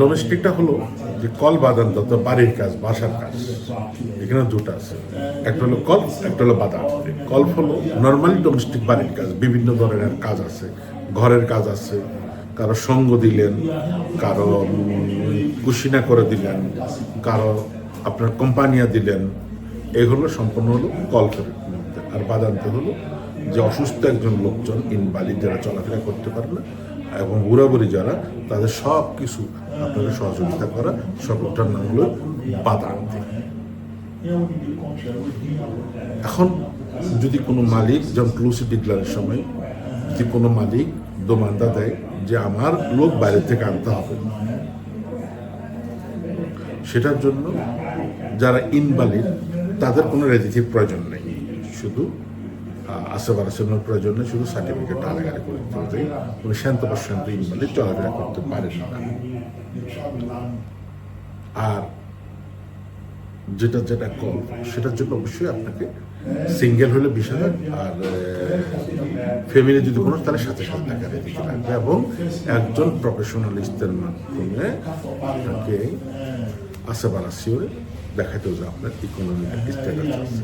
ডোমেস্টিকটা হলো যে কল বাদান দত্ত বাড়ির কাজ, বাসার কাজ। এখানে দুটো আছে। একটা হলো কল, একটা হলো বাদান কল হলো নর্মালি ডোমেস্টিক বাড়ির কাজ, বিভিন্ন ধরনের কাজ আছে। ঘরের কাজ আছে। কারও সঙ্গ দিলেন, কারও কুশিনা করে দিলেন, কারও আপনার কোম্পানিয়া দিলেন। এগুলো সম্পূর্ণ হলো কল করে আর বাদান্তে হলো যে অসুস্থ একজন লোকজন ইনভালিড যারা চলাফেরা করতে পারে না এবং বুড়াবুড়ি যারা, তাদের সব কিছু আপনাদের সহযোগিতা করা সবটার নাম হলো বাদান্তে এখন যদি কোনো মালিক, যেমন ক্লুসি ডিক্লারের সময়, যদি কোনো মালিক দোমান্দা দেয় যে আমার লোক বাইরে থেকে আনতে হবে, সেটার জন্য যারা ইনভালিড তাদের কোনো রেজিটির প্রয়োজন নেই। শুধু বারাসানোর প্রয়োজন শুধু সার্টিফিকেট আলাগারে করে দিতে উনি শান্ত প্রশান্ত ইনভালিড চলাফেরা করতে পারেন আর যেটা যেটা কল সেটার জন্য অবশ্যই আপনাকে সিঙ্গেল হলে বিশ হাজার, আর ফ্যামিলি যদি কোনো, তাহলে সাথে সাথে টাকা দিতে লাগবে এবং একজন প্রফেশনালিস্টের মাধ্যমে আপনাকে আশেপাশে দেখাতে হবে যে আপনার ইকোনমিক স্ট্যাটাস আছে।